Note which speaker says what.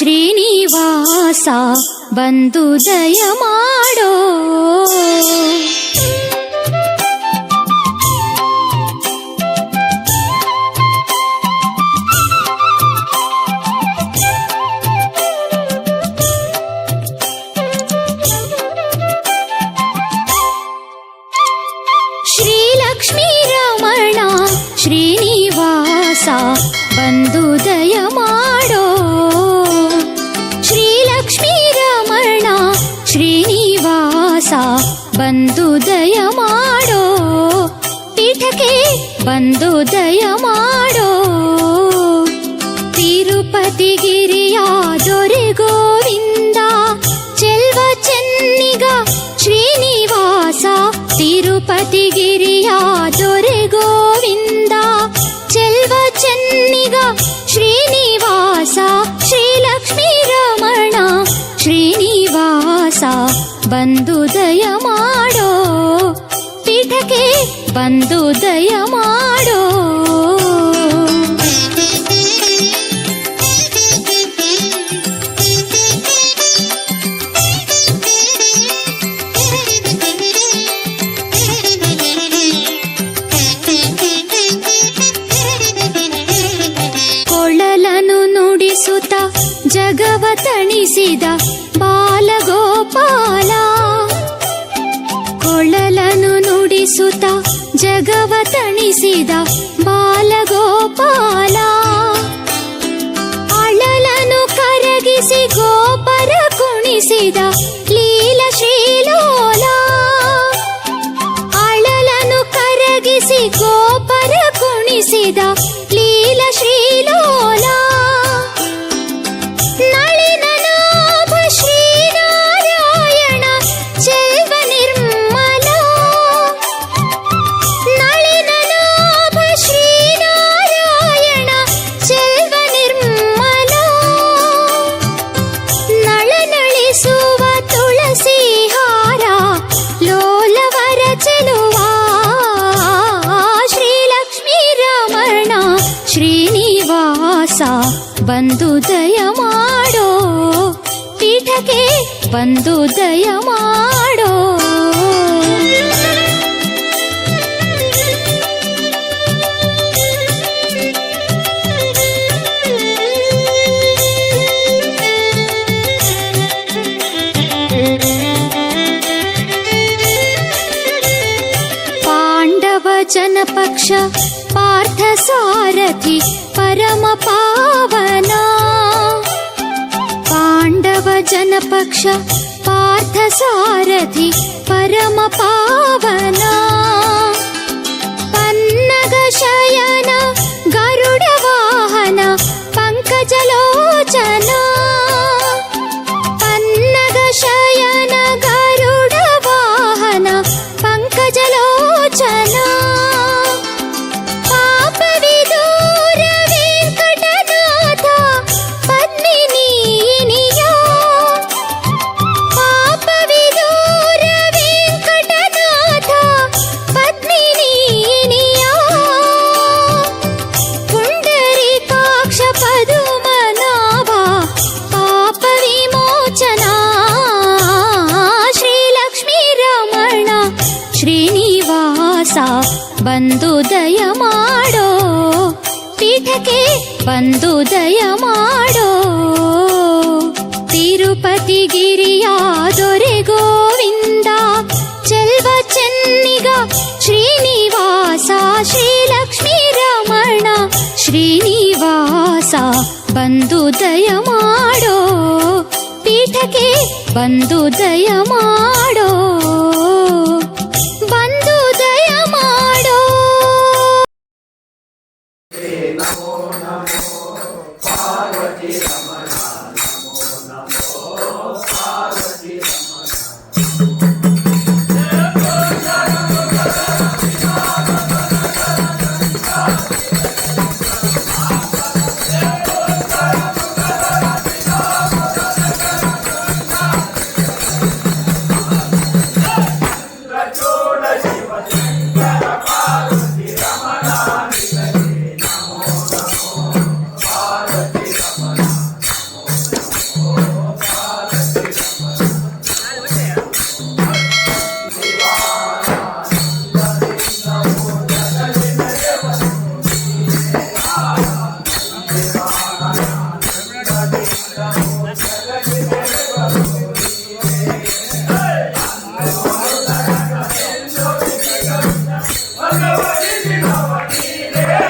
Speaker 1: ಶ್ರೀನಿವಾಸ ಬಂದು ದಯ ಮಾಡೋ. ತಿರುಪತಿಗಿರಿಯ ದೊರೆ ಗೋವಿಂದ ಚೆಲ್ವ ಚೆನ್ನಿಗ ಶ್ರೀನಿವಾಸ ಶ್ರೀಲಕ್ಷ್ಮೀ ರಮಣ ಶ್ರೀನಿವಾಸ ಬಂದು ದಯ ಮಾಡೋ ಪೀಠಕ್ಕೆ ಬಂದು ದಯ ಮಾಡೋ ನುಡಿಸುತ್ತ ಜಗವ ತಣಿಸಿದ ಬಾಲಗೋಪಾಲ. ಅಳಲನು ಕರಗಿಸಿ ಗೋಪರ ಕುಣಿಸಿದ ಲೀಲ ಶ್ರೀಲೋಲ. ಅಳಲನು ಕರಗಿಸಿ ಗೋಪರ ಕುಣಿಸಿದ ಬಂದು ದಯ ಮಾಡೋ ಪೀಠಕ್ಕೆ ಬಂದು ದಯ ಮಾಡೋ. ಪಾಂಡವ ಜನಪಕ್ಷ ಪಾರ್ಥ ಸಾರಥಿ పరమ పావనా. పాండవ జనపక్ష పార్థసారథి పరమ పావనా. పన్నగ శయన ಬಂದು ದಯ ಮಾಡೋ, ಪೀಠಕ್ಕೆ ಬಂದು ದಯ ಮಾಡೋ, ತಿರುಪತಿಗಿರಿಯ ದೊರೆ ಗೋವಿಂದ, ಚೆಲ್ವ ಚೆನ್ನಿಗ ಶ್ರೀನಿವಾಸ, ಶ್ರೀಲಕ್ಷ್ಮೀ ರಮಣ, ಶ್ರೀನಿವಾಸ ಬಂದು ದಯ ಮಾಡೋ, ಪೀಠಕ್ಕೆ ಬಂದು ದಯ ಮಾಡೋ. Thank you.